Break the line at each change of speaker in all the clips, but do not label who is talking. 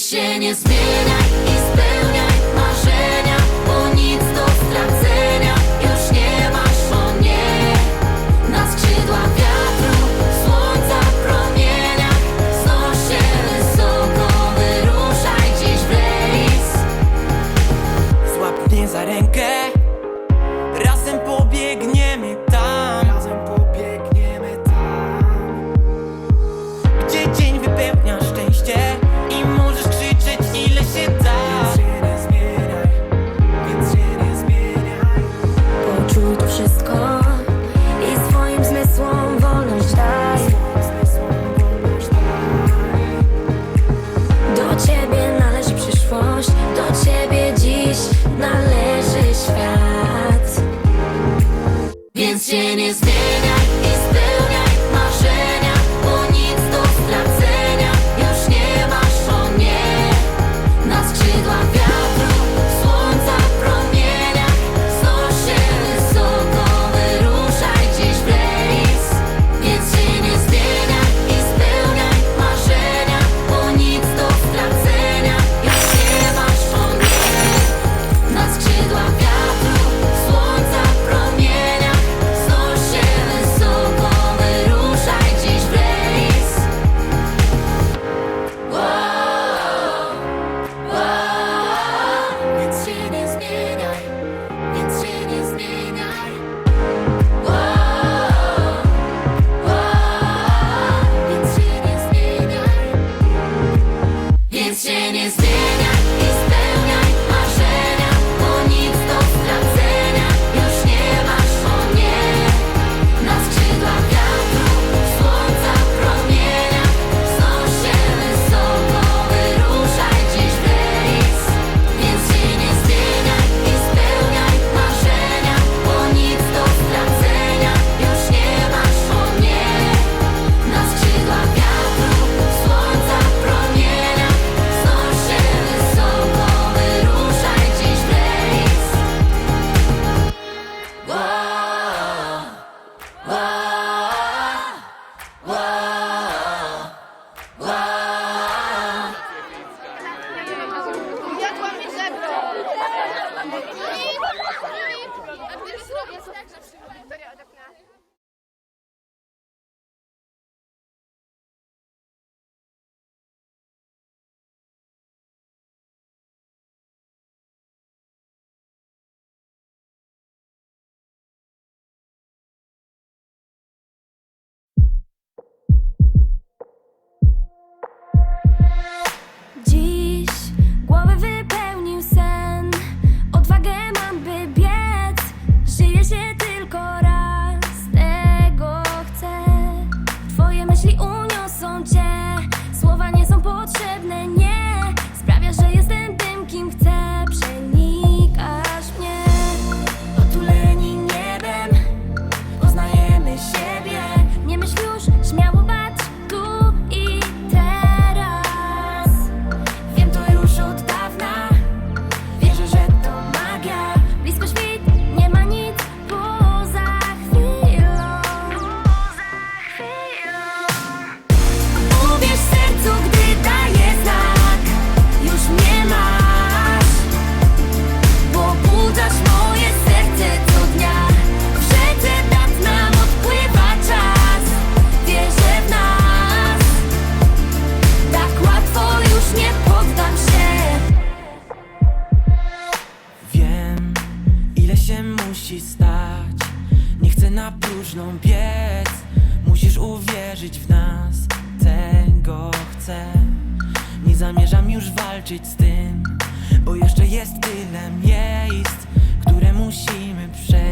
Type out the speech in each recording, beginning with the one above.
ще не зміни. Спасибо. Shit. zamierzam już walczyć z tym Bo jeszcze jest tyle miejsc, które musimy przejść.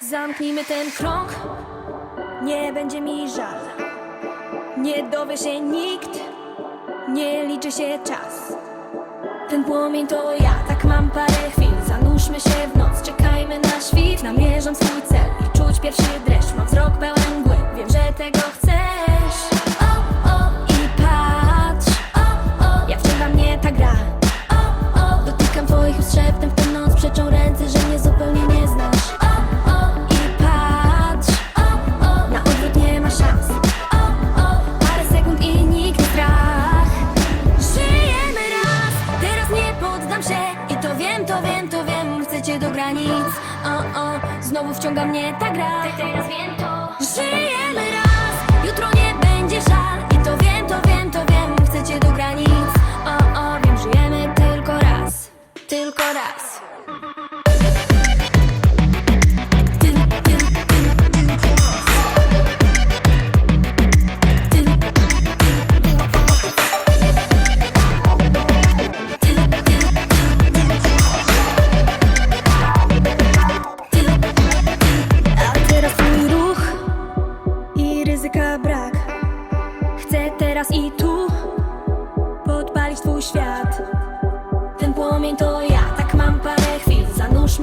Zamknijmy ten krąg, nie będzie mi żal. Nie dowie się nikt, nie liczy się czas. Ten płomień to ja, tak mam parę chwil. Zanurzmy się w noc, czekajmy na świt. Namierzam swój cel i czuć pierwszy dreszcz. Mam wzrok pełen mgły, wiem, że tego chcesz. O, o, i patrz, o, o, jak wciąga mnie ta gra. Chcecie do granic. O, o, znowu wciąga mnie ta gra. Teraz wiem to Żyjemy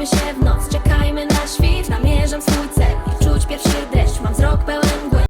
się w noc,